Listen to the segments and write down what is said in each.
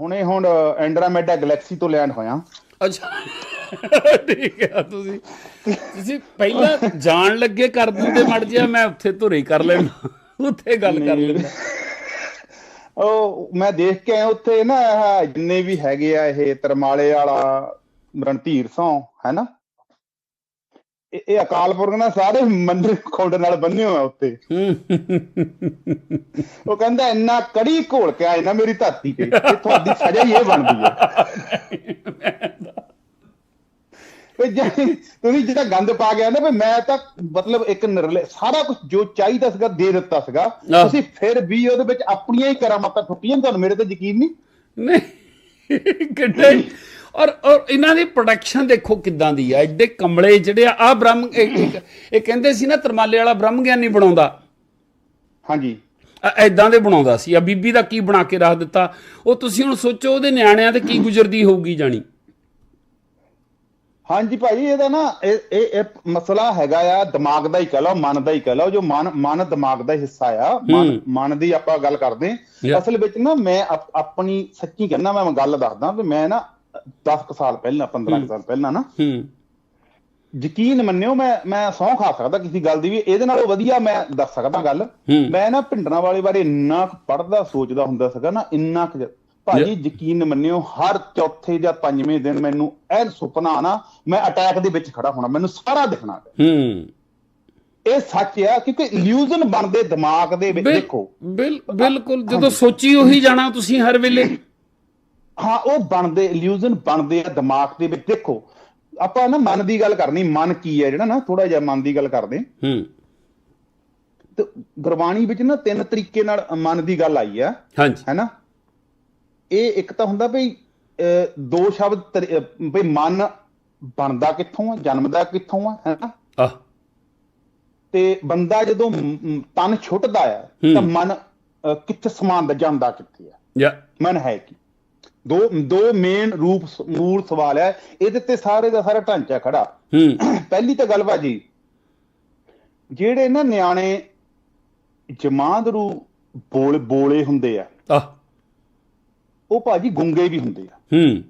ਹੁਣੇ ਹੁਣ ਐਂਡਰਾਮੇਡਾ ਗੈਲੈਕਸੀ ਤੋਂ ਲੈਂਡ ਹੋਇਆ। ਅੱਛਾ। ਠੀਕ ਹੈ ਤੁਸੀਂ ਤੁਸੀਂ ਪਹਿਲਾਂ ਜਾਣ ਲੱਗੇ ਕਰ ਦਿੰਦੇ ਮੜ ਜਿਆ ਮੈਂ ਉੱਥੇ ਧੁਰੇ ਕਰ ਲੈਣਾ ਉੱਥੇ ਗੱਲ ਕਰ ਲੈਣਾ ਉਹ ਮੈਂ ਦੇਖ ਕੇ ਆਇਆ ਉੱਥੇ ਨਾ ਜਿੰਨੇ ਵੀ ਹੈਗੇ ਆ ਇਹ ਤਰਮਾਲੇ ਵਾਲਾ ਰਣਧੀਰ ਸਿੰਘ ਹੈ ਨਾ? ਇਹ ਅਕਾਲ ਪੁਰਖ ਨਾਲ ਸਾਰੇ ਮੰਦਰ ਖੁੰਡ ਨਾਲ ਬੰਨੇ ਹੋਏ ਆ ਉੱਤੇ। ਉਹ ਕਹਿੰਦਾ ਇੰਨਾ ਕੜੀ ਘੋਲ ਕੇ ਆਏ ਨਾ ਮੇਰੀ ਧਰਤੀ ਤੇ ਤੇ ਤੁਹਾਡੀ ਸਜ਼ਾ ਹੀ ਇਹ ਬਣਦੀ ਹੈ। ਵੀ ਜੇ ਤੁਸੀਂ ਜਿਹੜਾ ਗੰਦ ਪਾ ਗਿਆ ਨਾ ਵੀ ਮੈਂ ਤਾਂ ਮਤਲਬ ਇੱਕ ਨਿਰਲੇ ਸਾਰਾ ਕੁਝ ਜੋ ਚਾਹੀਦਾ ਸੀਗਾ ਦੇ ਦਿੱਤਾ ਸੀਗਾ। ਤੁਸੀਂ ਫਿਰ ਵੀ ਉਹਦੇ ਵਿੱਚ ਆਪਣੀਆਂ ਹੀ ਕਰਾਮਾਤਾਂ ਠੁੱਕੀਆਂ ਤੁਹਾਨੂੰ ਮੇਰੇ ਤੇ ਯਕੀਨ ਨਹੀਂ? ਨਹੀਂ ਕਿੱਡੇ ਔਰ ਔਰ ਇਹਨਾਂ ਦੀ ਪ੍ਰੋਡਕਸ਼ਨ ਦੇਖੋ ਕਿੱਦਾਂ ਦੀ ਆ। ਐਡੇ ਕਮਲੇ ਜਿਹੜੇ ਆ ਆਹ ਬ੍ਰਹਮ ਇਹ- ਕਹਿੰਦੇ ਸੀ ਨਾ ਤਰਮਾਲੇ ਵਾਲਾ ਬ੍ਰਹਮ ਗਿਆਨੀ ਬਣਾਉਂਦਾ। ਹਾਂਜੀ। ਐਦਾਂ ਦੇ ਬਣਾਉਂਦਾ ਸੀ। ਆ ਬੀਬੀ ਦਾ ਕੀ ਬਣਾ ਕੇ ਰੱਖ ਦਿੱਤਾ? ਉਹ ਤੁਸੀਂ ਹੁਣ ਸੋਚੋ ਉਹਦੇ ਨਿਆਣਿਆਂ ਤੇ ਕੀ ਗੁਜ਼ਰਦੀ ਹੋਊਗੀ ਜਾਣੀ। ਹਾਂਜੀ ਭਾਈ ਇਹਦਾ ਨਾ ਇਹ ਇਹ ਮਸਲਾ ਹੈਗਾ ਆ ਦਿਮਾਗ ਦਾ ਹੀ ਕਹ ਲਓ ਮਨ ਦਾ ਹੀ ਕਹ ਲਓ। ਜੋ ਮਨ ਮਨ ਦਿਮਾਗ ਦਾ ਹਿੱਸਾ ਆ ਮਨ। ਮਨ ਦੀ ਆਪਾਂ ਗੱਲ ਕਰਦੇ ਅਸਲ ਵਿੱਚ ਨਾ ਮੈਂ ਆਪ- ਆਪਣੀ ਸੱਚੀ ਕਹਿੰਦਾ ਮੈਂ ਗੱਲ ਦੱਸਦਾ ਵੀ ਮੈਂ ਨਾ 10 ਕੁ ਸਾਲ ਪਹਿਲਾਂ 15 ਕੁ ਸਾਲ ਪਹਿਲਾਂ ਨਾ। ਹੂੰ। ਯਕੀਨ ਮੰਨਿਓ ਮੈਂ ਮੈਂ ਸਹੁੰ ਖਾ ਸਕਦਾ ਕਿਸੇ ਗੱਲ ਦੀ ਵੀ। ਇਹਦੇ ਨਾਲੋਂ ਵਧੀਆ ਮੈਂ ਦੱਸ ਸਕਦਾ ਗੱਲ। ਮੈਂ ਨਾ ਭਿੰਡਰਾਂ ਵਾਲੇ ਬਾਰੇ ਇੰਨਾ ਪੜਦਾ ਸੋਚਦਾ ਹੁੰਦਾ ਸੀਗਾ ਨਾ ਇੰਨਾ ਭਾਜੀ ਯਕੀਨ ਮੰਨਿਓ ਹਰ ਚੌਥੇ ਜਾਂ ਪੰਜਵੇਂ ਦਿਨ ਮੈਨੂੰ ਇਹ ਸੁਪਨਾ ਨਾ ਮੈਂ ਅਟੈਕ ਦੇ ਵਿੱਚ ਖੜਾ ਹੋਣਾ ਮੈਨੂੰ ਸਾਰਾ ਦਿਖਣਾ। ਹੂੰ। ਇਹ ਸੱਚ ਆ ਕਿਉਂਕਿ ਇਲੂਜ਼ਨ ਬਣਦੇ ਦਿਮਾਗ ਦੇ ਵਿੱਚ ਦੇਖੋ। ਬਿਲ ਬਿਲਕੁਲ ਜਦੋਂ ਸੋਚੀ ਉਹੀ ਜਾਣਾ ਤੁਸੀਂ ਹਰ ਵੇਲੇ। ਹਾਂ ਉਹ ਬਣਦੇ ਇਲੂਜ਼ਨ ਬਣਦੇ ਆ ਦਿਮਾਗ ਦੇ ਵਿੱਚ। ਦੇਖੋ ਆਪਾਂ ਨਾ ਮਨ ਦੀ ਗੱਲ ਕਰਨੀ ਮਨ ਕੀ ਹੈ ਜਿਹੜਾ ਨਾ ਥੋੜਾ ਜਿਹਾ ਮਨ ਦੀ ਗੱਲ ਕਰਦੇ ਹਾਂ। ਤੇ ਗੁਰਬਾਣੀ ਵਿੱਚ ਨਾ ਤਿੰਨ ਤਰੀਕੇ ਨਾਲ ਮਨ ਦੀ ਗੱਲ ਆਈ ਆ। ਹਾਂਜੀ। ਹੈਨਾ? ਇਹ ਇੱਕ ਤਾਂ ਹੁੰਦਾ ਵੀ ਅਹ, ਦੋ ਸ਼ਬਦ ਵੀ ਮਨ ਬਣਦਾ ਕਿੱਥੋਂ ਆ ਜਨਮਦਾ ਕਿੱਥੋਂ ਆ ਹੈਨਾ? ਆ ਤੇ ਬੰਦਾ ਜਦੋਂ ਤਨ ਛੁੱਟਦਾ ਆ। ਤਾਂ ਮਨ ਕਿੱਥੇ ਸਮਾਨ ਜਾਂਦਾ ਕਿੱਥੇ ਆ? ਯਾ। ਮਨ ਹੈ ਕੀ? ਦੋ ਦੋ ਮੇਨ ਰੂਪ ਮੂਲ ਸਵਾਲ ਹੈ। ਇਹਦੇ ਤੇ ਸਾਰੇ ਦਾ ਸਾਰਾ ਢਾਂਚਾ ਖੜਾ। ਹੂੰ। ਪਹਿਲੀ ਤਾਂ ਗੱਲ ਭਾਜੀ ਜਿਹੜੇ ਨਾ ਨਿਆਣੇ ਜਮਾਂਦਰੂ ਬੋਲ ਬੋਲੇ ਹੁੰਦੇ ਆ ਆ ਉਹ ਭਾਜੀ ਗੁੰਗੇ ਵੀ ਹੁੰਦੇ ਆ। ਹੂੰ।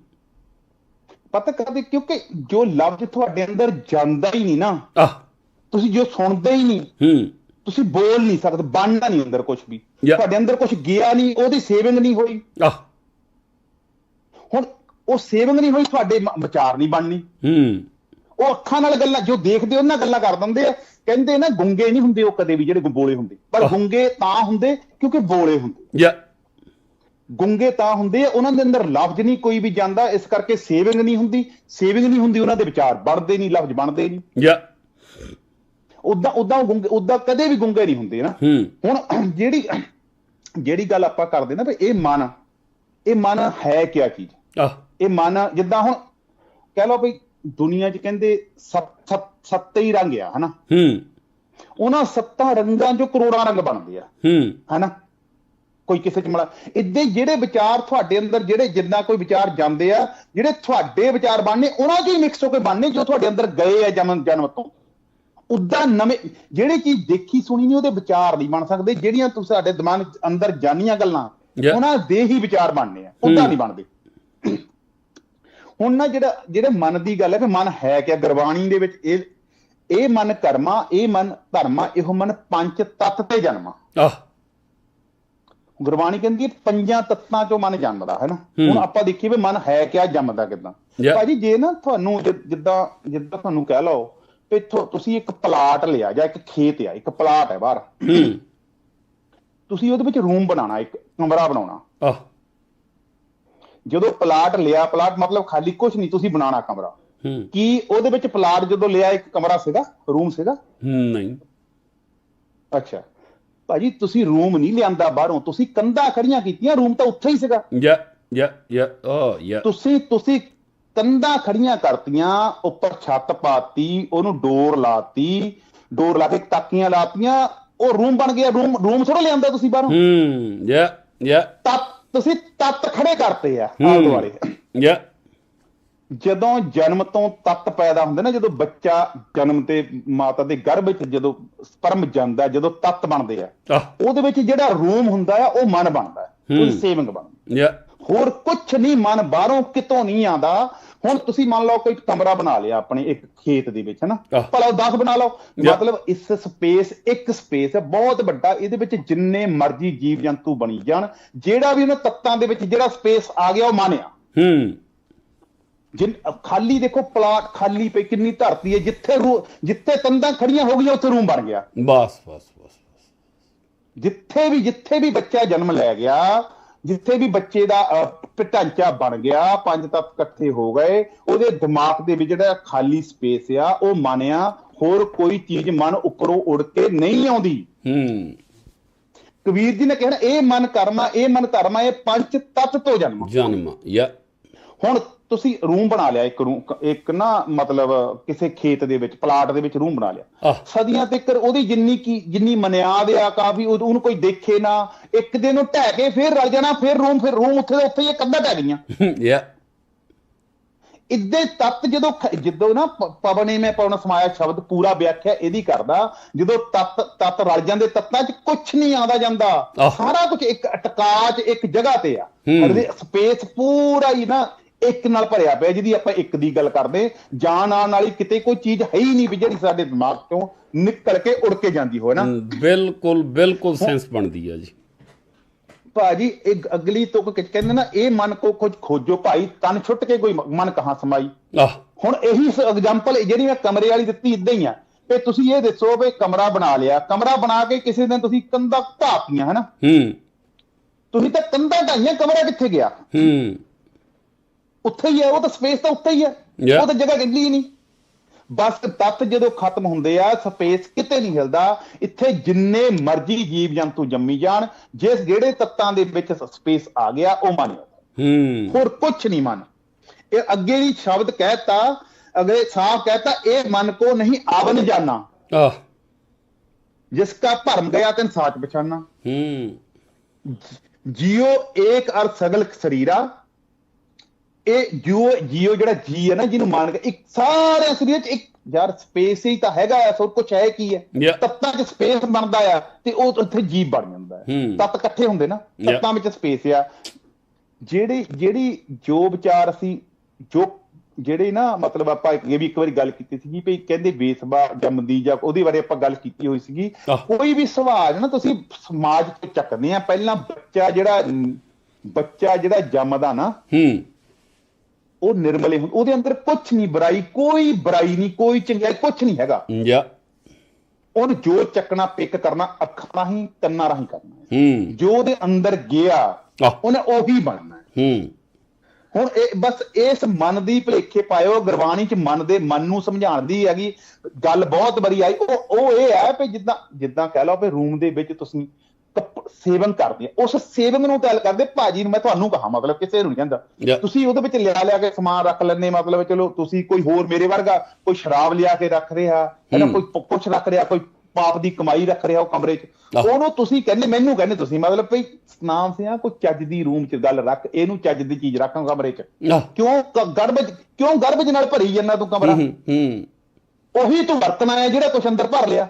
ਪਤਾ ਕਰਦੇ ਕਿਉਂਕਿ ਜੋ ਲਫ਼ਜ਼ ਤੁਹਾਡੇ ਅੰਦਰ ਜਾਂਦਾ ਹੀ ਨਹੀਂ ਨਾ ਆ ਤੁਸੀਂ ਜੋ ਸੁਣਦੇ ਹੀ ਨਹੀਂ ਹੂੰ। ਤੁਸੀਂ ਬੋਲ ਨਹੀਂ ਸਕਦੇ ਬਣਨਾ ਨਹੀਂ ਅੰਦਰ ਕੁਝ ਵੀ. ਤੁਹਾਡੇ ਅੰਦਰ ਕੁਝ ਗਿਆ ਨਹੀਂ ਉਹਦੀ ਸੇਵਿੰਗ ਨਹੀਂ ਹੋਈ। ਆ ਹੁਣ ਉਹ ਸੇਵਿੰਗ ਨਹੀਂ ਹੋਈ ਤੁਹਾਡੇ ਵਿਚਾਰ ਨਹੀਂ ਬਣਨੀ। ਹੂੰ। ਉਹ ਅੱਖਾਂ ਨਾਲ ਗੱਲਾਂ ਜੋ ਦੇਖਦੇ ਉਹਨਾਂ ਗੱਲਾਂ ਕਰ ਦਿੰਦੇ ਆ। ਕਹਿੰਦੇ ਨਾ ਗੁੰਗੇ ਨਹੀਂ ਹੁੰਦੇ ਉਹ ਕਦੇ ਵੀ ਜਿਹੜੇ ਬੋਲੇ ਹੁੰਦੇ। ਪਰ। ਗੁੰਗੇ ਤਾਂ ਹੁੰਦੇ ਕਿਉਂਕਿ ਬੋਲੇ ਹੁੰਦੇ। ਯਾ। ਗੁੰਗੇ ਤਾਂ ਹੁੰਦੇ ਆ ਉਹਨਾਂ ਦੇ ਅੰਦਰ ਲਫ਼ਜ਼ ਨਹੀਂ ਕੋਈ ਵੀ ਜਾਂਦਾ ਇਸ ਕਰਕੇ ਸੇਵਿੰਗ ਨਹੀਂ ਹੁੰਦੀ। ਸੇਵਿੰਗ ਨਹੀਂ ਹੁੰਦੀ ਉਹਨਾਂ ਦੇ ਵਿਚਾਰ ਬਣਦੇ ਨਹੀਂ ਲਫ਼ਜ਼ ਬਣਦੇ ਨਹੀਂ। ਯਾ। ਉਦਾਂ ਉਦਾਂ ਗੁੰਗੇ ਉਦਾਂ ਕਦੇ ਵੀ ਗੁੰਗੇ ਨਹੀਂ ਹੁੰਦੇ ਨਾ। ਹੁਣ ਜਿਹੜੀ ਜਿਹੜੀ ਗੱਲ ਆਪਾਂ ਕਰਦੇ ਨਾ ਵੀ ਇਹ ਮਨ ਇਹ ਮਨ ਹੈ ਕਿਆ ਚੀਜ਼? ਇਹ ਮਨ ਜਿੱਦਾਂ ਹੁਣ ਕਹਿ ਲਓ ਵੀ ਦੁਨੀਆ 'ਚ ਕਹਿੰਦੇ ਸੱਤ ਸੱਤ ਸੱਤ ਹੀ ਰੰਗ ਆ ਹਨਾ? ਹੂੰ। ਉਹਨਾਂ ਸੱਤਾਂ ਰੰਗਾਂ 'ਚੋਂ ਕਰੋੜਾਂ ਰੰਗ ਬਣਦੇ ਆ। ਹੂੰ। ਹਨਾ? ਕੋਈ ਕਿਸੇ 'ਚ ਮਲਾ ਇਦਾਂ ਜਿਹੜੇ ਵਿਚਾਰ ਤੁਹਾਡੇ ਅੰਦਰ ਜਿਹੜੇ ਜਿੰਨਾ ਕੋਈ ਵਿਚਾਰ ਜਾਂਦੇ ਆ ਜਿਹੜੇ ਤੁਹਾਡੇ ਵਿਚਾਰ ਬਣਨੇ ਉਹਨਾਂ 'ਚ ਹੀ ਮਿਕਸ ਹੋ ਕੇ ਬਣਨੇ ਜੋ ਤੁਹਾਡੇ ਅੰਦਰ ਗਏ ਆ ਜਨਮ ਜਨਮ ਤੋਂ। ਉਦਾਂ ਨਵੇਂ ਜਿਹੜੀ ਚੀਜ਼ ਦੇਖੀ ਸੁਣੀ ਨਹੀਂ ਉਹਦੇ ਵਿਚਾਰ ਨਹੀਂ ਬਣ ਸਕਦੇ ਜਿਹੜੀਆਂ ਤੁਸੀਂ ਸਾਡੇ ਦਿਮਾਗ ਅੰਦਰ ਜਾਨੀਆਂ ਗੱਲਾਂ. ਉਹਨਾਂ ਦੇ ਹੀ ਵਿਚਾਰ ਬਣਨੇ ਆ। ਉਦਾਂ। ਨਹੀਂ ਬਣਦੇ। ਹੁਣ ਨਾ ਜਿਹੜਾ ਜਿਹੜੇ ਮਨ ਦੀ ਗੱਲ ਹੈ ਕਿ ਮਨ ਹੈ ਕਿ ਗੁਰਬਾਣੀ ਦੇ ਵਿੱਚ ਇਹ ਇਹ ਮਨ ਕਰਮਾ ਇਹ ਮਨ ਧਰਮਾ ਇਹੋ ਮਨ ਪੰਜ ਤੱਤ ਤੇ ਜਨਮਾ ਆ। ਗੁਰਬਾਣੀ ਕਹਿੰਦੀ ਹੈ ਪੰਜਾਂ ਤੱਤਾਂ ਚੋਂ ਮਨ ਜੰਮਦਾ ਹੈ ਨਾ। ਹੁਣ ਆਪਾਂ ਦੇਖੀਏ ਵੀ ਮਨ ਹੈ ਕਿਆ ਜੰਮਦਾ ਕਿਦਾਂ. ਭਾਜੀ ਜੇ ਨਾ ਤੁਹਾਨੂੰ ਜਿੱਦਾਂ ਜਿੱਦਾਂ ਤੁਹਾਨੂੰ ਕਹਿ ਲਓ ਵੀ ਇੱਥੋਂ ਤੁਸੀਂ ਇੱਕ ਪਲਾਟ ਲਿਆ ਜਾਂ ਇੱਕ ਖੇਤ ਆ ਇੱਕ ਪਲਾਟ ਹੈ ਬਾਹਰ। ਹੂੰ। ਤੁਸੀਂ ਉਹਦੇ ਵਿੱਚ ਰੂਮ ਬਣਾਉਣਾ ਇੱਕ ਕਮਰਾ ਬਣਾਉਣਾ। ਆ ਜਦੋਂ ਪਲਾਟ ਲਿਆ ਪਲਾਟ ਮਤਲਬ ਖਾਲੀ ਕੁਝ ਨਹੀਂ ਤੁਸੀਂ ਬਣਾਉਣਾ ਕਮਰਾ। ਕੀ ਉਹਦੇ ਵਿੱਚ ਪਲਾਟ ਜਦੋਂ ਲਿਆ ਇੱਕ ਕਮਰਾ ਸੀਗਾ ਰੂਮ ਸੀਗਾ? ਨਹੀਂ। ਅੱਛਾ। ਭਾਜੀ ਤੁਸੀਂ ਰੂਮ ਨਹੀਂ ਲਿਆਂਦਾ ਬਾਹਰੋਂ ਤੁਸੀਂ ਕੰਧਾਂ ਖੜੀਆਂ ਕੀਤੀਆਂ ਰੂਮ ਤਾਂ ਉੱਥੇ ਹੀ ਸੀਗਾ। ਯਾ ਯਾ ਯਾ ਓ ਯਾ। ਤੁਸੀਂ ਤੁਸੀਂ ਕੰਧਾਂ ਖੜੀਆਂ ਕਰਤੀਆਂ ਉੱਪਰ ਛੱਤ ਪਾਤੀ ਉਹਨੂੰ ਡੋਰ ਲਾਤੀ ਡੋਰ ਲਾ ਕੇ ਤਾਕੀਆਂ ਲਾਤੀਆਂ ਉਹ ਰੂਮ ਬਣ ਗਿਆ ਰੂਮ ਰੂਮ ਥੋੜਾ ਲਿਆਂਦਾ ਤੁਸੀਂ ਬਾਹਰੋਂ? ਹੂੰ ਯਾ ਯਾ। ਤੱਤ ਤੁਸੀਂ ਤੱਤ ਖੜੇ ਕਰਤੇ ਆ। ਆਲੇ ਦੁਆਲੇ। ਯਾ। ਜਦੋਂ ਜਨਮ ਤੋਂ ਤੱਤ ਪੈਦਾ ਹੁੰਦੇ ਨਾ ਜਦੋਂ ਬੱਚਾ ਜਨਮ ਤੇ ਮਾਤਾ ਦੇ ਗਰਭ ਵਿੱਚ ਜਦੋਂ ਸਪਰਮ ਜਾਂਦਾ ਜਦੋਂ ਤੱਤ ਬਣਦੇ ਆ ਉਹਦੇ ਵਿੱਚ ਜਿਹੜਾ ਰੂਮ ਹੁੰਦਾ ਆ ਉਹ ਮਨ ਬਣਦਾ ਹੂੰ। ਸੇਵਿੰਗ ਬਣਦੀ। ਯਾ। ਹੋਰ ਕੁਝ ਨਹੀਂ ਮਨ ਬਾਹਰੋਂ ਕਿਤੋਂ ਨਹੀਂ ਆਂਦਾ ਹੁਣ ਤੁਸੀਂ ਮੰਨ ਲਓ ਕੋਈ ਕਮਰਾ ਬਣਾ ਲਿਆ ਆਪਣੇ ਇੱਕ ਖੇਤ ਦੇ ਵਿੱਚ ਹਨਾ। ਭਲਾ 10 ਬਣਾ ਲਓ। ਜਾਂ- ਮਤਲਬ ਇਸ ਸਪੇਸ ਇੱਕ ਸਪੇਸ ਹੈ ਬਹੁਤ ਵੱਡਾ ਇਹਦੇ ਵਿੱਚ ਜਿੰਨੇ ਮਰਜ਼ੀ ਜੀਵ ਜੰਤੂ ਬਣੀ ਜਾਣ ਜਿਹੜਾ ਵੀ ਉਹਨਾਂ ਤੱਤਾਂ ਦੇ ਵਿੱਚ ਜਿਹੜਾ ਸਪੇਸ ਆ ਗਿਆ ਉਹ ਮਾਨਿਆ ਹੂੰ। ਜਿਨ ਖਾਲੀ ਦੇਖੋ ਪਲਾਟ ਖਾਲੀ ਪਈ ਕਿੰਨੀ ਧਰਤੀ ਹੈ ਜਿੱਥੇ ਜਿੱਥੇ ਤੰਦਾਂ ਖੜੀਆਂ ਹੋ ਗਈਆਂ ਉੱਥੇ ਰੂਮ ਬਣ ਗਿਆ। ਬਸ ਬਸ ਬਸ ਜਿੱਥੇ ਵੀ ਜਿੱਥੇ ਵੀ ਬੱਚਾ ਜਨਮ ਲੈ ਗਿਆ ਜਿੱਥੇ ਵੀ ਬੱਚੇ ਦਾ ਅਹ, ਢਾਂਚਾ ਬਣ ਗਿਆ ਪੰਜ ਤੱਤ ਇਕੱਠੇ ਹੋ ਗਏ। ਉਹਦੇ ਦਿਮਾਗ ਦੇ ਵਿੱਚ ਜਿਹੜਾ ਖਾਲੀ ਸਪੇਸ ਆ ਉਹ ਮੰਨਿਆ ਹੋਰ ਕੋਈ ਚੀਜ਼ ਮਨ ਉੱਪਰੋਂ ਉੜ ਕੇ ਨਹੀਂ ਆਉਂਦੀ। ਹੂੰ। ਕਬੀਰ ਜੀ ਨੇ ਕਹਿਣਾ ਇਹ ਮਨ ਕਰਮਾ ਇਹ ਮਨ ਧਰਮਾ ਇਹ ਪੰਜ ਤੱਤ ਤੋਂ ਜਨਮ ਜਨਮ ਯਾ ਹੁਣ ਤੁਸੀਂ ਰੂਮ ਬਣਾ ਲਿਆ ਇੱਕ ਰੂਮ ਇੱਕ ਨਾ ਮਤਲਬ ਕਿਸੇ ਖੇਤ ਦੇ ਵਿੱਚ ਪਲਾਟ ਦੇ ਵਿੱਚ ਰੂਮ ਬਣਾ ਲਿਆ। ਸਦੀਆਂ ਤੱਕ ਉਹਦੀ ਜਿੰਨੀ ਕੀ ਜਿੰਨੀ ਮਨਿਆਦ ਆ ਕਾਫੀ ਉਹ- ਉਹਨੂੰ ਕੋਈ ਦੇਖੇ ਨਾ ਇੱਕ ਦਿਨ ਉਹ ਢਹਿ ਕੇ ਫੇਰ ਰਲ ਜਾਣਾ ਫੇਰ ਰੂਮ ਫਿਰ ਰੂਮ ਉੱਥੇ ਦੇ ਉੱਥੇ ਹੀ ਅੱਧਾ ਢਹਿ ਗਈਆਂ। ਯਾ ਇੱਦੇ ਤੱਤ ਜਦੋਂ ਜਦੋਂ ਨਾ ਪਵਨੇ ਮੈਂ ਪਵਨ ਸਮਾਇਆ ਸ਼ਬਦ ਪੂਰਾ ਵਿਆਖਿਆ ਇਹਦੀ ਕਰਦਾ ਜਦੋਂ ਤੱਤ ਤੱਤ ਰਲ ਜਾਂਦੇ ਤੱਤਾਂ 'ਚ ਕੁਝ ਨਹੀਂ ਆਉਂਦਾ ਜਾਂਦਾ। ਸਾਰਾ ਕੁਝ ਇੱਕ ਟਕਾ 'ਚ ਇੱਕ ਜਗ੍ਹਾ ਤੇ ਆ। ਸਪੇਸ ਪੂਰਾ ਹੀ ਨਾ ਇੱਕ ਨਾਲ ਭਰਿਆ ਪਿਆ ਜਿਹਦੀ ਆਪਾਂ ਇੱਕ ਦੀ ਗੱਲ ਕਰਦੇ ਜਾਣ ਆਉਣ ਵਾਲੀ ਕਿਤੇ ਕੋਈ ਚੀਜ਼ ਹੈ ਹੀ ਨਹੀਂ ਵੀ ਜਿਹੜੀ ਸਾਡੇ ਦਿਮਾਗ ਤੋਂ ਨਿਕਲ ਕੇ ਉੜ ਕੇ ਜਾਂਦੀ ਹੋਵੇ ਨਾ। ਬਿਲਕੁਲ ਬਿਲਕੁਲ ਸੈਂਸ ਬਣਦੀ ਆ ਜੀ। ਭਾਜੀ ਇੱਕ ਅਗਲੀ ਤੁਕ ਕਹਿੰਦੇ ਨਾ ਇਹ ਮਨ ਕੋ ਕੁਝ ਖੋਜੋ ਭਾਈ ਤਨ ਛੁੱਟ ਕੇ ਕੋਈ ਮਨ ਕਹਾਂ ਸਮਾਈ। ਆਹ। ਹੁਣ ਇਹੀ ਐਗਜ਼ਾਮਪਲ ਜਿਹੜੀ ਮੈਂ ਕਮਰੇ ਵਾਲੀ ਦਿੱਤੀ ਇਦਾਂ ਹੀ ਆ। ਤੇ ਤੁਸੀਂ ਇਹ ਦੱਸੋ ਵੀ ਕਮਰਾ ਬਣਾ ਲਿਆ। ਕਮਰਾ ਬਣਾ ਕੇ ਕਿਸੇ ਦਿਨ ਤੁਸੀਂ ਕੰਧਾਂ ਢਾਪੀਆਂ ਹਨਾ? ਹੂੰ। ਤੁਸੀਂ ਤਾਂ ਕੰਧਾਂ ਢਾਈਆਂ ਕਮਰਾ ਕਿੱਥੇ ਗਿਆ? ਹੂੰ। ਉੱਥੇ ਹੀ ਹੈ ਉਹ ਤਾਂ ਸਪੇਸ ਤਾਂ ਉੱਥੇ ਹੀ ਹੈ. ਉਹ ਤਾਂ ਜਗ੍ਹਾ ਹੀ ਨਹੀਂ। ਬਸ ਤੱਤ ਜਦੋਂ ਖਤਮ ਹੁੰਦੇ ਆ ਸਪੇਸ ਕਿਤੇ ਨਹੀਂ ਹਿਲਦਾ। ਇੱਥੇ ਜਿੰਨੇ ਮਰਜ਼ੀ ਜੀਵ ਜੰਤੂ ਜੰਮੀ ਜਾਣ ਜਿਸ ਜਿਹੜੇ ਤੱਤਾਂ ਦੇ ਵਿੱਚ ਸਪੇਸ ਆ ਗਿਆ ਉਹ ਮੰਨਿਓ ਹੂੰ। ਹੋਰ ਕੁਝ ਨਹੀਂ ਮਨ। ਇਹ ਅੱਗੇ ਵੀ ਸ਼ਬਦ ਕਹਿਤਾ ਅਗਲੇ ਸਾਫ਼ ਕਹਿਤਾ ਇਹ ਮਨ ਕੋ ਨਹੀਂ ਆਵਨ ਜਾਣਾ। ਆਹ। ਜਿਸ का ਭਰਮ ਗਿਆ ਤੈਨ ਸਾਚ ਪਛਾਨਾ ਹੂੰ। ਜਿਉ ਏਕ ਅਰ ਸਗਲ ਸਰੀਰਾ ਇਹ ਜਿਉ ਜਿਉ ਜਿਹੜਾ ਜੀ ਹੈ ਨਾ ਜਿਹਨੂੰ ਮੰਨ ਕੇ ਇੱਕ ਸਾਰੇ ਸਰੀਰ ਚ ਇੱਕ ਯਾਰ ਸਪੇਸ ਹੀ ਤਾਂ ਹੈਗਾ ਆ ਸਭ ਕੁਝ ਹੈ ਕੀ ਹੈ. ਤੱਤਾਂ 'ਚ ਸਪੇਸ ਬਣਦਾ ਆ ਤੇ ਉਹ ਉੱਥੇ ਜੀਵ ਬਣ ਜਾਂਦਾ ਹੈ। ਤੱਤ ਇਕੱਠੇ ਹੁੰਦੇ ਨਾ. ਤੱਤਾਂ ਵਿੱਚ ਸਪੇਸ ਆ ਜਿਹੜੀ ਜਿਹੜੀ ਜੋ ਵਿਚਾਰ ਅਸੀਂ ਜੋ ਜਿਹੜੇ ਨਾ ਮਤਲਬ ਆਪਾਂ ਇਹ ਵੀ ਇੱਕ ਵਾਰੀ ਗੱਲ ਕੀਤੀ ਸੀਗੀ ਵੀ ਕਹਿੰਦੇ ਬੇਸਬਾ ਜੰਮਦੀ ਜਾਂ ਉਹਦੀ ਬਾਰੇ ਆਪਾਂ ਗੱਲ ਕੀਤੀ ਹੋਈ ਸੀਗੀ। ਕੋਈ ਵੀ ਸਵਾਲ ਨਾ ਤੁਸੀਂ ਸਮਾਜ ਤੋਂ ਚੱਕਦੇ ਆ ਪਹਿਲਾਂ ਬੱਚਾ ਜਿਹੜਾ ਬੱਚਾ ਜਿਹੜਾ ਜੰਮਦਾ ਨਾ ਹੂੰ ਉਹ ਨਿਰਮਲੇ ਹੁੰਦਾ ਉਹਦੇ ਅੰਦਰ ਕੁਝ ਨਹੀਂ ਬੁਰਾਈ ਕੋਈ ਬੁਰਾਈ ਨਹੀਂ ਕੋਈ ਚੰਗਿਆਈ ਕੁਝ ਨਹੀਂ ਹੈਗਾ। ਯਾ। ਉਹਨੂੰ ਜੋ ਚੱਕਣਾ ਪਿਕ ਕਰਨਾ ਅੱਖਾਂ ਰਾਹੀਂ ਕੰਨਾਂ ਰਾਹੀਂ ਕਰਨਾ ਹੈ। ਹੂੰ। ਜੋ ਉਹਦੇ ਅੰਦਰ ਗਿਆ ਉਹਨੇ ਉਹੀ ਬਣਨਾ ਹੈ। ਹੂੰ। ਹੁਣ ਇਹ ਬਸ ਇਸ ਮਨ ਦੀ ਭਲੇਖੇ ਪਾਇਓ ਗੁਰਬਾਣੀ ਚ ਮਨ ਦੇ ਮਨ ਨੂੰ ਸਮਝਾਉਣ ਦੀ ਹੈਗੀ। ਗੱਲ ਬਹੁਤ ਬੜੀ ਆਈ। ਉਹ ਉਹ ਇਹ ਹੈ ਵੀ ਜਿੱਦਾਂ ਜਿੱਦਾਂ ਕਹਿ ਲਓ ਵੀ ਰੂਮ ਦੇ ਵਿੱਚ ਤੁਸੀਂ ਸੇਵਨ ਕਰਦੇ ਆ। ਉਸ ਸੇਵਨ ਨੂੰ ਗੱਲ ਕਰਦੇ ਭਾਜੀ ਨੂੰ ਮੈਂ ਤੁਹਾਨੂੰ ਕਹਾ ਮਤਲਬ ਕਿਸੇ ਨੂੰ ਕਹਿੰਦਾ. ਤੁਸੀਂ ਉਹਦੇ ਵਿੱਚ ਲਿਆ ਲਿਆ ਕੇ ਸਮਾਨ ਰੱਖ ਲੈਂਦੇ ਮਤਲਬ ਚਲੋ ਤੁਸੀਂ ਕੋਈ ਹੋਰ ਮੇਰੇ ਵਰਗਾ ਕੋਈ ਸ਼ਰਾਬ ਲਿਆ ਕੇ ਰੱਖ ਰਿਹਾ ਹੈ ਨਾ। ਕੋਈ ਕੁਛ ਰੱਖ ਰਿਹਾ ਕੋਈ ਪਾਪ ਦੀ ਕਮਾਈ ਰੱਖ ਰਿਹਾ ਉਹ ਕਮਰੇ 'ਚ। ਉਹਨੂੰ ਤੁਸੀਂ ਕਹਿੰਦੇ ਮੈਨੂੰ ਕਹਿੰਦੇ ਤੁਸੀਂ ਮਤਲਬ ਭਈ ਨਾਮ ਸਿਆ ਕੋਈ ਚੱਜ ਦੀ ਰੂਮ 'ਚ ਗੱਲ ਰੱਖ ਇਹਨੂੰ ਚੱਜ ਦੀ ਚੀਜ਼ ਰੱਖ ਕਮਰੇ 'ਚ। ਕਿਉਂ ਗੜਬਜ ਕਿਉਂ ਗਰਬਜ ਨਾਲ ਭਰੀ ਜਾਂਦਾ ਤੂੰ ਕਮਰਾ? ਉਹੀ ਤੂੰ ਵਰਤਣਾ ਹੈ ਜਿਹੜਾ ਕੁਛ ਅੰਦਰ ਭਰ ਲਿਆ।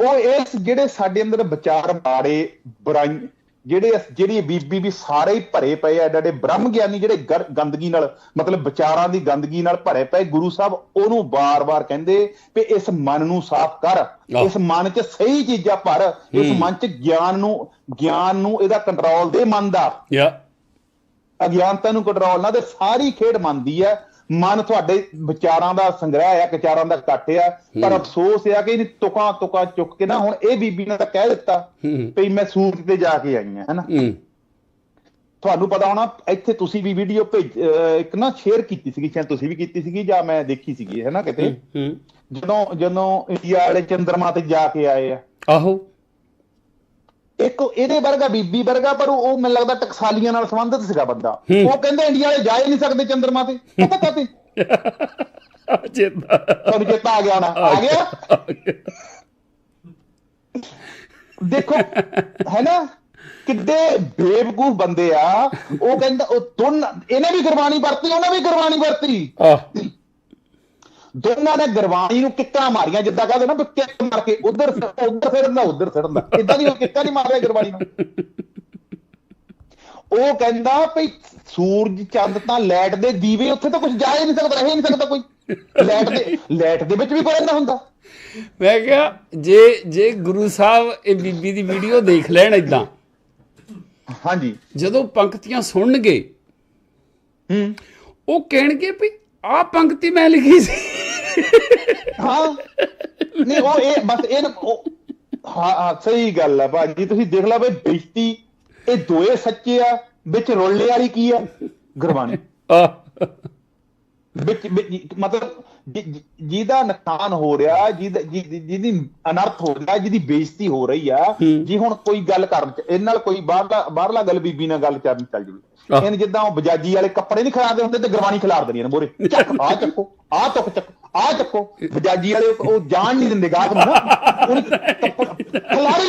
ਉਹ ਇਸ ਜਿਹੜੇ ਸਾਡੇ ਅੰਦਰ ਵਿਚਾਰ ਮਾੜੇ ਬੁਰਾਈ ਜਿਹੜੇ ਜਿਹੜੀ ਬੀਬੀ ਵੀ ਸਾਰੇ ਹੀ ਭਰੇ ਪਏ ਆ ਜਿਹੜੇ ਬ੍ਰਹਮ ਗਿਆਨੀ ਜਿਹੜੇ ਗੰਦਗੀ ਨਾਲ ਮਤਲਬ ਵਿਚਾਰਾਂ ਦੀ ਗੰਦਗੀ ਨਾਲ ਭਰੇ ਪਏ ਗੁਰੂ ਸਾਹਿਬ ਉਹਨੂੰ ਬਾਰ-ਬਾਰ ਕਹਿੰਦੇ ਵੀ ਇਸ ਮਨ ਨੂੰ ਸਾਫ਼ ਕਰ। ਇਸ ਮਨ 'ਚ ਸਹੀ ਚੀਜ਼ਾਂ ਭਰ ਇਸ। ਮਨ 'ਚ ਗਿਆਨ ਨੂੰ ਗਿਆਨ ਨੂੰ ਇਹਦਾ ਕੰਟਰੋਲ ਦੇ ਮਨ ਦਾ ਯਾ ਅਗਿਆਨਤਾ ਨੂੰ ਕੰਟਰੋਲ ਨਾ ਤੇ ਸਾਰੀ ਖੇਡ ਮੰਨਦੀ ਹੈ ਮਨ ਤੁਹਾਡੇ ਵਿਚਾਰਾਂ ਦਾ ਸੰਗ੍ਰਹਿ ਆ ਵਿਚਾਰਾਂ ਦਾ ਕੱਟ ਆ ਪਰ। ਅਫਸੋਸ ਆ ਕਿ ਇਹਨੇ ਤੁਕਾਂ ਤੁਕਾਂ ਚੁੱਕ ਕੇ ਨਾ ਹੁਣ ਇਹ ਬੀਬੀ ਨੇ ਤਾਂ ਕਹਿ ਦਿੱਤਾ ਵੀ ਮੈਂ ਸੂਰਤ ਤੇ ਜਾ ਕੇ ਆਈ ਆ ਹੈਨਾ? ਤੁਹਾਨੂੰ ਪਤਾ ਹੋਣਾ ਇੱਥੇ ਤੁਸੀਂ ਵੀ ਵੀਡੀਓ ਭੇਜ ਇੱਕ ਨਾ ਸ਼ੇਅਰ ਕੀਤੀ ਸੀਗੀ ਸ਼ਾਇਦ ਤੁਸੀਂ ਵੀ ਕੀਤੀ ਸੀਗੀ ਜਾਂ ਮੈਂ ਦੇਖੀ ਸੀਗੀ ਹੈਨਾ ਕਿਤੇ? ਜਦੋਂ ਜਦੋਂ ਇੰਡੀਆ ਵਾਲੇ ਚੰਦਰਮਾ ਤੇ ਜਾ ਕੇ ਆਏ ਆ। ਆਹੋ। ਇੱਕ ਇਹਦੇ ਵਰਗਾ ਬੀਬੀ ਵਰਗਾ ਪਰ ਉਹ ਮੈਨੂੰ ਲੱਗਦਾ ਟਕਸਾਲੀਆਂ ਨਾਲ ਸੰਬੰਧਿਤ ਸੀਗਾ ਬੰਦਾ। ਉਹ ਕਹਿੰਦੇ ਇੰਡੀਆ ਵਾਲੇ ਜਾ ਹੀ ਨਹੀਂ ਸਕਦੇ ਚੰਦਰਮਾ ਤੇ। ਪਤਾ ਕਾਤੇ ਚੇਤਾ ਤੁਹਾਨੂੰ ਚੇਤਾ ਆ ਗਿਆ ਨਾ। ਆ ਗਿਆ? ਦੇਖੋ ਹੈ ਨਾ? ਕਿੱਡੇ ਬੇਵਕੂਫ ਬੰਦੇ ਆ। ਉਹ ਕਹਿੰਦਾ ਉਹ ਦੋਨ ਇਹਨੇ ਵੀ ਗੁਰਬਾਣੀ ਵਰਤੀ ਉਹਨੇ ਵੀ ਗੁਰਬਾਣੀ ਵਰਤੀ। ਦੋਨਾਂ ਨੇ ਗੁਰਬਾਣੀ ਨੂੰ ਕਿੱਕਾਂ ਮਾਰੀਆਂ ਜਿੱਦਾਂ ਕਹਿੰਦੇ ਨਾ ਕਿੱਕ ਮਾਰ ਕੇ ਉਧਰ ਉਧਰ ਫਿਰਦਾ ਉਧਰ ਫਿਰਦਾ ਇਦਾਂ ਦੀ ਉਹ ਕਿੱਕਾਂ ਨਹੀਂ ਮਾਰ ਰਿਹਾ ਗੁਰਬਾਣੀ ਨੂੰ। ਉਹ ਕਹਿੰਦਾ ਭਈ ਸੂਰਜ ਚੰਦ ਤਾਂ ਲਾਈਟ ਦੇ ਦੀਵੇ ਉੱਥੇ ਤਾਂ ਕੁਝ ਜਾ ਹੀ ਨਹੀਂ ਸਕਦਾ ਰਹਿ ਨਹੀਂ ਸਕਦਾ ਕੋਈ। ਲਾਈਟ ਦੇ ਲਾਈਟ ਦੇ ਵਿੱਚ ਵੀ ਕੋਈ ਰਹਿੰਦਾ ਹੁੰਦਾ। ਮੈਂ ਕਿਹਾ ਜੇ ਜੇ ਗੁਰੂ ਸਾਹਿਬ ਇਹ ਬੀਬੀ ਦੀ ਵੀਡੀਓ ਦੇਖ ਲੈਣ ਇਦਾਂ ਹਾਂਜੀ। ਜਦੋਂ ਪੰਕਤੀਆਂ ਸੁਣਨਗੇ ਹੂੰ। ਉਹ ਕਹਿਣਗੇ ਵੀ ਆਹ ਪੰਕਤੀ ਮੈਂ ਲਿਖੀ ਸੀ। ਹਾਂ। ਨਹੀਂ ਉਹ ਇਹ ਬਸ ਇਹ ਨਾ- ਹਾਂ ਹਾਂ ਸਹੀ ਗੱਲ ਆ ਭਾਜੀ। ਤੁਸੀਂ ਦੇਖ ਲਓ ਬਈ ਬੇਇੱਜ਼ਤੀ ਇਹ ਦੋਏ ਸੱਚੇ ਆ ਵਿੱਚ ਰੋਲੇ ਵਾਲੀ ਕੀ ਆ? ਗੁਰਬਾਣੀ। ਆਹ, ਵਿੱਚ ਮਤਲਬ ਜਿਹਦਾ ਨੁਕਸਾਨ ਹੋ ਰਿਹਾ ਜਿਹਦਾ ਅਨਰਥ ਹੋ ਰਿਹਾ ਜਿਹਦੀ ਬੇਇੱਜ਼ਤੀ ਹੋ ਰਹੀ ਆ ਜੀ ਹੁਣ ਕੋਈ ਗੱਲ ਕਰਨ ਚ ਇਹਨਾਂ ਨਾਲ ਕੋਈ ਬਾਹਰਲਾ ਬਾਹਰਲਾ ਗੱਲ ਬੀਬੀ ਨਾਲ ਗੱਲ ਚੱਲ ਚੱਲ ਆਹ। ਇਹਨ ਜਿੱਦਾਂ ਉਹ ਬਜਾਜੀ ਵਾਲੇ ਕੱਪੜੇ ਨਹੀਂ ਖਿਲਾਰਦੇ ਹੁੰਦੇ ਤੇ ਗੁਰਬਾਣੀ ਖਿਲਾਰ ਦੇਣੀ ਇਹਨਾਂ ਮੋਰੇ। ਚੱਕ ਆ ਚੱਕੋ ਆ ਤੁਕ ਚੱਕੋ। ਆ ਚੱਕੋ ਬਜਾਜੀ ਵਾਲੇ ਉਹ ਜਾਣ ਨਹੀਂ ਦਿੰਦੇ ਗਾਹਕ ਨੂੰ ਨਾ।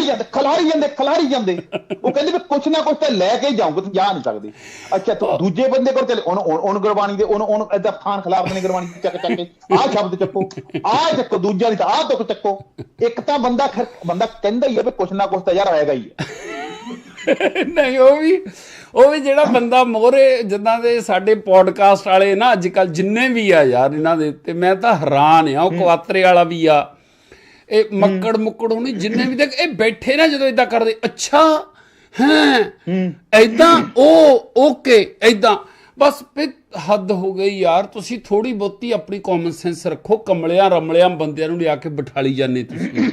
ਜਾਂਦੇ, ਖਿਲਾਰੀ ਜਾਂਦੇ ਖਿਲਾਰੀ ਜਾਂਦੇ। ਉਹ ਕਹਿੰਦੇ ਵੀ ਕੁਛ ਨਾ ਕੁਛ ਤਾਂ ਲੈ ਕੇ ਜਾਊਂਗੇ, ਤੁਸੀਂ ਜਾ ਨਹੀਂ ਸਕਦੇ। ਅੱਛਾ, ਤੂੰ ਦੂਜੇ ਬੰਦੇ ਕੋਲ ਚਲੇ ਉਹਨੂੰ ਉਹਨੂੰ- ਗੁਰਬਾਣੀ ਦੇ ਉਹਨੂੰ ਉਹਨੂੰ ਏਦਾਂ ਖਾਨ ਖਿਲਾਫ਼ ਦੇਣੇ ਗੁਰਬਾਣੀ ਚੱਕ ਚੱਕ ਕੇ। ਆਹ ਸ਼ਬਦ ਚੱਕੋ, ਆਹ ਚੱਕੋ ਦੂਜਾ ਨਹੀਂ ਤਾਂ ਆਹ ਤੁਕ ਚੱਕੋ। ਇੱਕ ਤਾਂ ਬੰਦਾ ਬੰਦਾ ਕਹਿੰਦਾ ਹੀ ਹੈ ਵੀ ਕੁਛ ਨਾ ਕੁਛ ਤਾਂ ਯਾਰ ਹੋਏਗਾ ਹੀ ਆ। ਨਹੀਂ ਉਹ ਵੀ ਉਹ ਵੀ ਜਿਹੜਾ ਬੰਦਾ ਮੋਰੇ ਜਿੱਦਾਂ ਦੇ ਸਾਡੇ ਪੋਡਕਾਸਟ ਵਾਲੇ ਨਾ ਅੱਜ ਕੱਲ ਜਿੰਨੇ ਵੀ ਆ ਯਾਰ ਇਹਨਾਂ ਦੇ ਉੱਤੇ ਮੈਂ ਤਾਂ ਹੈਰਾਨ ਆ ਉਹ ਕੁਆਤਰੇ ਵਾਲਾ ਵੀ ਆ। ਇਹ ਮੱਕੜ ਮੁੱਕੜ ਉਹਨੇ ਜਿੰਨੇ ਵੀ ਦੇਖ ਇਹ ਬੈਠੇ ਨਾ ਜਦੋਂ ਇਦਾਂ ਕਰਦੇ ਅੱਛਾ ਹੈ ਐਦਾਂ ਉਹ ਓਕੇ ਐਦਾਂ ਬਸ ਹੱਦ ਹੋ ਗਈ ਯਾਰ ਤੁਸੀਂ ਥੋੜੀ ਬਹੁਤੀ ਆਪਣੀ ਕਾਮਨ ਸੈਂਸ ਰੱਖੋ ਕਮਲਿਆਂ ਰਮਲਿਆਂ ਬੰਦਿਆਂ ਨੂੰ ਲਿਆ ਕੇ ਬਿਠਾਲੀ ਜਾਂਦੇ ਤੁਸੀਂ।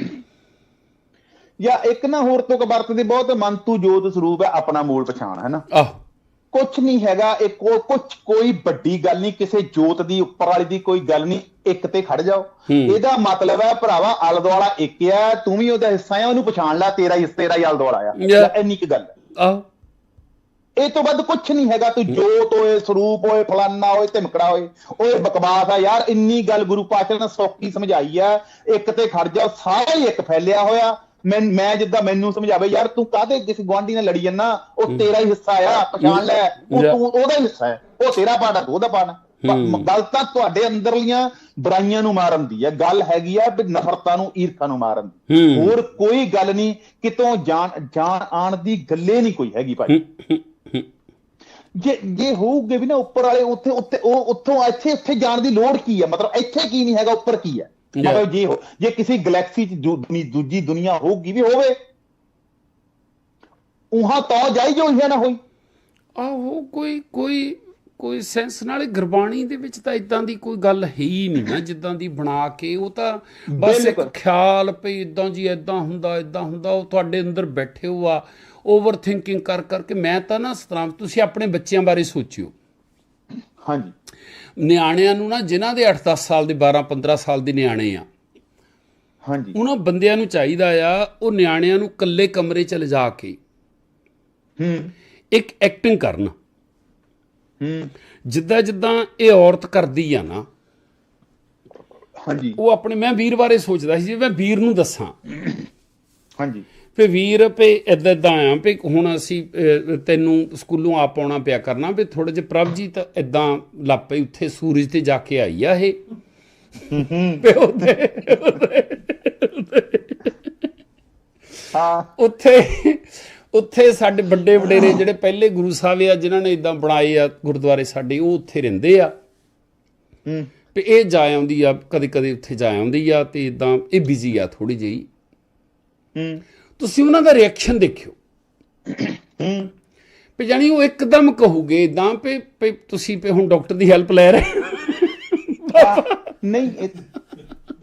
ਜਾਂ ਇੱਕ ਨਾ ਹੋਰ ਤੋਂ ਵਰਤਦੇ ਬਹੁਤ ਮੰਤੂ ਜੋਤ ਸਰੂਪ ਹੈ ਆਪਣਾ ਮੂਲ ਪਛਾਣ ਹੈ ਨਾ? ਆਹ। ਕੁਛ ਨਹੀਂ ਹੈਗਾ ਇਹ ਕੋ ਕੁਛ ਕੋਈ ਵੱਡੀ ਗੱਲ ਨਹੀਂ ਕਿਸੇ ਜੋਤ ਦੀ ਉੱਪਰ ਵਾਲੀ ਦੀ ਕੋਈ ਗੱਲ ਨਹੀਂ ਇੱਕ ਤੇ ਖੜ ਜਾਓ। ਇਹਦਾ ਮਤਲਬ ਹੈ ਭਰਾਵਾ ਆਲੇ ਦੁਆਲਾ ਇੱਕ ਆ ਤੂੰ ਵੀ ਉਹਦਾ ਹਿੱਸਾ ਆ ਉਹਨੂੰ ਪਛਾਣ ਲੈ ਤੇਰਾ ਹੀ ਤੇਰਾ ਹੀ ਆਲੇ ਦੁਆਲਾ ਆ ਇੰਨੀ ਕੁ ਗੱਲ ਹੈ। ਆਹ। ਇਹ ਤੋਂ ਵੱਧ ਕੁਛ ਨਹੀਂ ਹੈਗਾ ਤੂੰ ਜੋਤ ਹੋਏ ਸਰੂਪ ਹੋਏ ਫਲਾਨਾ ਹੋਏ ਧਮਕੜਾ ਹੋਏ ਓਏ ਬਕਵਾਸ ਆ ਯਾਰ ਇੰਨੀ ਗੱਲ ਗੁਰੂ ਪਾਤਸ਼ਾਹ ਨੇ ਸੌਖੀ ਸਮਝਾਈ ਆ ਇੱਕ ਤੇ ਖੜ ਜਾਓ ਸਾਰਾ ਹੀ ਇੱਕ ਫੈਲਿਆ ਹੋਇਆ ਮੈਂ ਮੈਂ ਜਿੱਦਾਂ ਮੈਨੂੰ ਸਮਝਾਵੇ ਯਾਰ ਤੂੰ ਕਾਹਦੇ ਕਿਸੇ ਗਵਾਂਢੀ ਨਾਲ ਲੜੀ ਜੰਨਾ ਉਹ ਤੇਰਾ ਹੀ ਹਿੱਸਾ ਆ ਪਛਾਣ ਲੈ। ਉਹ. ਤੂੰ ਉਹਦਾ ਹੀ ਹਿੱਸਾ ਹੈ। ਉਹ ਤੇਰਾ ਪਾਣਾ ਤੂੰ ਉਹਦਾ ਪਾਣਾ ਗੱਲ ਤਾਂ ਤੁਹਾਡੇ ਅੰਦਰਲੀਆਂ ਬੁਰਾਈਆਂ ਨੂੰ ਮਾਰਨ ਦੀ ਹੈ। ਗੱਲ ਹੈਗੀ ਆ ਵੀ ਨਫ਼ਰਤਾਂ ਨੂੰ ਈਰਖਾ ਨੂੰ ਮਾਰਨ ਦੀ। ਹੋਰ ਕੋਈ ਗੱਲ ਨਹੀਂ ਕਿਤੋਂ ਜਾਣ ਜਾਣ ਆਣ ਦੀ ਗੱਲੇ ਨਹੀਂ ਕੋਈ ਹੈਗੀ ਭਾਈ। ਜੇ ਜੇ ਹੋਊਗੇ ਵੀ ਨਾ ਉੱਪਰ ਵਾਲੇ ਉੱਥੇ ਉੱਥੇ ਉਹ ਉੱਥੋਂ ਇੱਥੇ ਉੱਥੇ ਜਾਣ ਦੀ ਲੋੜ ਕੀ ਹੈ? ਮਤਲਬ ਇੱਥੇ ਕੀ ਨਹੀਂ ਹੈਗਾ ਉੱਪਰ ਕੀ ਹੈ? ਮਤਲਬ ਜੇ ਹੋ ਜੇ ਕਿਸੇ ਗੈਲੈਕਸੀ ਚ ਜੋ ਦੂਜੀ ਦੁਨੀਆ ਹੋਊਗੀ ਵੀ ਹੋਵੇ ਉਹਾਂ ਤਾਂ ਜਾਈ ਜੋ ਇਹ ਨਾ ਹੋਈ। ਆਹੋ ਕੋਈ ਕੋਈ ਕੋਈ ਸੈਂਸ ਨਾਲੇ ਗੁਰਬਾਣੀ ਦੇ ਵਿੱਚ ਤਾਂ ਇਦਾਂ ਦੀ ਕੋਈ ਗੱਲ ਹੈ ਹੀ ਨਹੀਂ ਨਾ ਜਿੱਦਾਂ ਦੀ ਬਣਾ ਕੇ ਉਹ ਤਾਂ ਬਸ ਇੱਕ। ਖਿਆਲ ਪਈ ਇਦਾਂ ਜੀ ਇਦਾਂ ਹੁੰਦਾ ਇਦਾਂ ਹੁੰਦਾ ਉਹ ਤੁਹਾਡੇ ਅੰਦਰ ਬੈਠੇ ਹੋ ਆ ਓਵਰ ਥਿੰਕਿੰਗ ਕਰ ਕਰਕੇ ਮੈਂ ਤਾਂ ਨਾ ਸਤਰਾਮ ਤੁਸੀਂ ਆਪਣੇ ਬੱਚਿਆਂ ਬਾਰੇ ਸੋਚਿਓ। ਹਾਂਜੀ। ਨਿਆਣਿਆਂ ਨੂੰ ਨਾ ਜਿਨ੍ਹਾਂ ਦੇ 8-10 ਸਾਲ ਦੇ 12-15 ਸਾਲ ਦੇ ਨਿਆਣੇ ਆ ਹਾਂਜੀ। ਉਹਨਾਂ ਬੰਦਿਆਂ ਨੂੰ ਚਾਹੀਦਾ ਆ ਉਹ ਨਿਆਣਿਆਂ ਨੂੰ ਇਕੱਲੇ ਕਮਰੇ 'ਚ ਲਿਜਾ ਕੇ ਹੂੰ। ਇੱਕ ਐਕਟਿੰਗ ਕਰਨ। ਹੂੰ। ਜਿੱਦਾਂ ਜਿੱਦਾਂ ਇਹ ਔਰਤ ਕਰਦੀ ਆ ਨਾ ਹਾਂਜੀ। ਉਹ ਆਪਣੇ ਮੈਂ ਵੀਰ ਬਾਰੇ ਸੋਚਦਾ ਸੀ ਜੇ ਮੈਂ ਵੀਰ ਨੂੰ ਦੱਸਾਂ ਹਾਂਜੀ। ਵੀ ਵੀਰ ਪੇ ਇਦਾਂ ਇਦਾਂ ਆ ਵੀ ਹੁਣ ਅਸੀਂ ਤੈਨੂੰ ਸਕੂਲੋਂ ਆ ਪਾਉਣਾ ਪਿਆ ਕਰਨਾ ਵੀ ਥੋੜੇ ਜਿਹਾ ਪ੍ਰਭਜੀਤ ਇਦਾਂ ਲੱਪੇ ਉੱਥੇ ਸੂਰਜ ਤੇ ਜਾ ਕੇ ਆਈ ਆ ਇਹ। ਵੀ ਉਹਦੇ ਹਾਂ। ਉੱਥੇ ਉੱਥੇ ਸਾਡੇ ਵੱਡੇ ਵਡੇਰੇ ਜਿਹੜੇ ਪਹਿਲੇ ਗੁਰੂ ਸਾਹਿਬ ਆ ਜਿਨ੍ਹਾਂ ਨੇ ਇਦਾਂ ਬਣਾਏ ਆ ਗੁਰਦੁਆਰੇ ਸਾਡੇ ਉਹ ਉੱਥੇ ਰਹਿੰਦੇ ਆ। ਹੂੰ। ਇਹ ਜਾ ਆਉਂਦੀ ਆ ਕਦੇ ਕਦੇ ਉੱਥੇ ਜਾ ਆਉਂਦੀ ਆ ਤੇ ਇਦਾਂ ਇਹ ਬਿਜ਼ੀ ਆ ਥੋੜੀ ਜਿਹੀ। ਹੂੰ। ਤੁਸੀਂ ਉਹਨਾਂ ਦਾ ਰਿਐਕਸ਼ਨ ਦੇਖਿਓ। ਹੂੰ। ਵੀ ਜਾਨੀ ਉਹ ਇੱਕਦਮ ਕਹੂਗੇ ਇਦਾਂ ਵੀ ਤੁਸੀਂ ਵੀ ਹੁਣ ਡਾਕਟਰ ਦੀ ਹੈਲਪ ਲੈ ਰਹੇ ਨਹੀਂ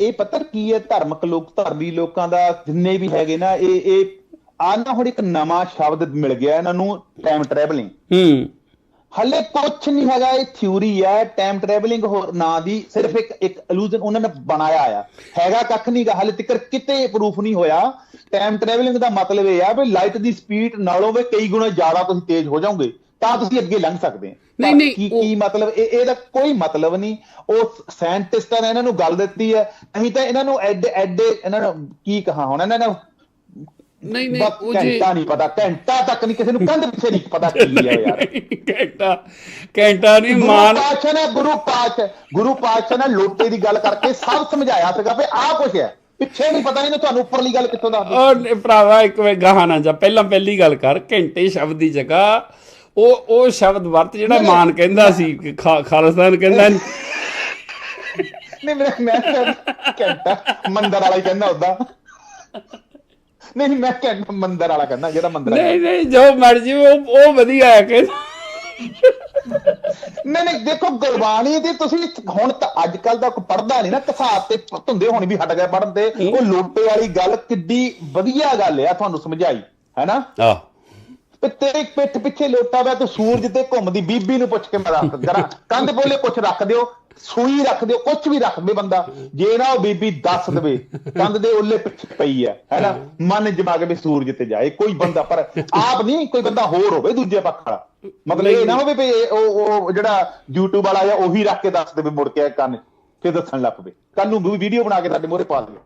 ਇਹ- ਪਤਾ ਕੀ ਹੈ ਧਾਰਮਿਕ ਲੋਕ ਧਰਮੀ ਲੋਕਾਂ ਦਾ ਜਿੰਨੇ ਵੀ ਹੈਗੇ ਨਾ ਇਹ ਇਹ ਆ ਨਾ ਹੁਣ ਇੱਕ ਨਵਾਂ ਸ਼ਬਦ ਮਿਲ ਗਿਆ ਇਹਨਾਂ ਨੂੰ ਟਾਈਮ ਟਰੈਵਲਿੰਗ ਹੂੰ। ਹਲੇ ਕੁਝ ਨਹੀਂ ਹੈਗਾ ਇਹ ਥਿਊਰੀ ਹੈ ਟਾਈਮ ਟਰੈਵਲਿੰਗ ਨਾਂ ਦੀ ਸਿਰਫ ਇੱਕ ਇੱਕ ਇਲੂਜ਼ਨ ਉਹਨਾਂ ਨੇ ਬਣਾਇਆ ਆ। ਹੈਗਾ ਕੱਖ ਨਹੀਂਗਾ ਹਲੇ ਤੱਕ ਕਿਤੇ ਪ੍ਰੂਫ ਨਹੀਂ ਹੋਇਆ। ਟਾਈਮ ਟਰੈਵਲਿੰਗ ਦਾ ਮਤਲਬ ਇਹ ਆ ਵੀ ਲਾਈਟ ਦੀ ਸਪੀਡ ਨਾਲੋਂ ਵੀ ਕਈ ਗੁਣਾ ਜ਼ਿਆਦਾ ਤੁਸੀਂ ਤੇਜ਼ ਹੋ ਜਾਓਗੇ ਤਾਂ ਤੁਸੀਂ ਅੱਗੇ ਲੰਘ ਸਕਦੇ ਹੋ। ਨਹੀਂ, ਨਹੀਂ, ਕੀ ਕੀ ਮਤਲਬ ਇਹ ਇਹਦਾ ਕੋਈ ਮਤਲਬ ਨਹੀਂ। ਉਹ ਸਾਇੰਟਿਸਟਾਂ ਨੇ ਇਹਨਾਂ ਨੂੰ ਗੱਲ ਦਿੱਤੀ ਹੈ। ਨਹੀਂ ਤਾਂ ਇਹਨਾਂ ਨੂੰ ਐਡੇ ਐਡੇ ਇਹਨਾਂ ਨੂੰ ਕੀ ਕਹਾ ਹੁਣ ਇਹਨਾਂ ਨੇ ਨਹੀਂ ਨਹੀਂ ਉਹ ਜੇ ਘੰਟਾ ਨਹੀਂ ਪਤਾ। ਘੰਟਾ ਤੱਕ ਨਹੀਂ ਕਿਸੇ ਨੂੰ ਕੰਧ ਪਿੱਛੇ ਨਹੀਂ ਪਤਾ ਕੀ ਹੈ ਯਾਰ। ਘੰਟਾ ਘੰਟਾ ਨਹੀਂ ਮਾਨ ਪਾਤਸ਼ਾਹ ਨੇ ਗੁਰੂ ਪਾਤਸ਼ਾਹ ਗੁਰੂ ਪਾਤਸ਼ਾਹ ਨੇ ਲੋਟੇ ਦੀ ਗੱਲ ਕਰਕੇ ਸਭ ਸਮਝਾਇਆ ਸੀਗਾ ਵੀ ਆਹ ਕੁਛ ਹੈ। ਪਿੱਛੇ ਨਹੀਂ ਪਤਾ ਨਹੀਂ ਤੁਹਾਨੂੰ ਉੱਪਰਲੀ ਗੱਲ ਕਿੱਥੋਂ ਦੱਸ ਦਿਓ ਉਹ ਭਰਾਵਾ ਇੱਕ ਵੇ ਗਾਹਾਂ ਨਾ ਜਾ ਪਹਿਲਾਂ ਪਹਿਲੀ ਗੱਲ ਕਰ ਘੰਟੇ ਸ਼ਬਦ ਦੀ ਜਗ੍ਹਾ ਉਹ ਉਹ ਸ਼ਬਦ ਵਰਤ ਜਿਹੜਾ ਮਾਨ ਕਹਿੰਦਾ ਸੀ ਖਾਲਿਸਤਾਨ ਕਹਿੰਦਾ। ਨਹੀਂ ਮੈਂ ਮੈਂ ਕਹਿੰਦਾ ਮੰਦਰ ਵਾਲਾ ਹੀ ਕਹਿੰਦਾ ਉਦਾਂ ਨਹੀਂ ਨਹੀਂ, ਮੈਂ ਕਹਿੰਦਾ ਮੰਦਰ ਵਾਲਾ ਕਹਿੰਦਾ ਜਿਹੜਾ ਮੰਦਰ ਨਹੀਂ ਨਹੀਂ ਜੋ ਮਰਜ਼ੀ ਉਹ ਉਹ ਵਧੀਆ ਹੈ ਕਿ ਨਹੀਂ ਨਹੀਂ ਦੇਖੋ ਗੁਰਬਾਣੀ ਦੀ ਤੁਸੀਂ ਹੁਣ ਤਾਂ ਅੱਜ ਕੱਲ ਦਾ ਪੜਦਾ ਨਹੀਂ ਨਾ ਕਸਾਬ ਤੇ ਧੁੰਦੇ ਹੁਣ ਵੀ ਹਟ ਗਏ ਪੜਨ ਤੇ ਉਹ ਲੋਟੇ ਵਾਲੀ ਗੱਲ ਕਿੱਡੀ ਵਧੀਆ ਗੱਲ ਆ ਤੁਹਾਨੂੰ ਸਮਝਾਈ ਹੈਨਾ ਆ ਤੇਰੇ ਪਿੱਠ ਪਿੱਛੇ ਲੋਟਾ ਵਾ ਤੇ ਸੂਰਜ ਤੇ ਘੁੰਮਦੀ ਬੀਬੀ ਨੂੰ ਪੁੱਛ ਕੇ ਮੈਂ ਰੱਖ ਜਰਾ ਕੰਧ ਬੋਲੇ ਕੁਛ ਰੱਖ ਦਿਓ। ਸੂਈ ਰੱਖ ਦਿਓ ਕੁਛ ਵੀ ਰੱਖ ਦੇ ਬੰਦਾ। ਜੇ ਨਾ ਉਹ ਬੀਬੀ ਦੱਸ ਦੇਵੇ ਕੰਧ ਦੇ ਉੱਲੇ ਪਿੱਛੇ ਪਈ ਆ ਹੈਨਾ ਮਨ ਜਮਾ ਕੇ ਵੀ ਸੂਰਜ ਤੇ ਜਾਏ ਕੋਈ ਬੰਦਾ ਪਰ ਆਪ ਨਹੀਂ ਕੋਈ ਬੰਦਾ ਹੋਰ ਹੋਵੇ ਦੂਜੇ ਪੱਖ ਵਾਲਾ। ਮਤਲਬ ਇਹ ਨਾ ਹੋਵੇ ਵੀ ਉਹ ਉਹ ਜਿਹੜਾ YouTube ਵਾਲਾ ਆ ਉਹੀ ਰੱਖ ਕੇ ਦੱਸ ਦੇਵੇ ਮੁੜ ਕੇ ਕੰਨ ਫਿਰ ਦੱਸਣ ਲੱਗ ਪਵੇ। ਕੱਲ ਨੂੰ ਵੀਡੀਓ ਬਣਾ ਕੇ ਤੁਹਾਡੇ ਮੂਹਰੇ ਪਾ ਦਿਓ।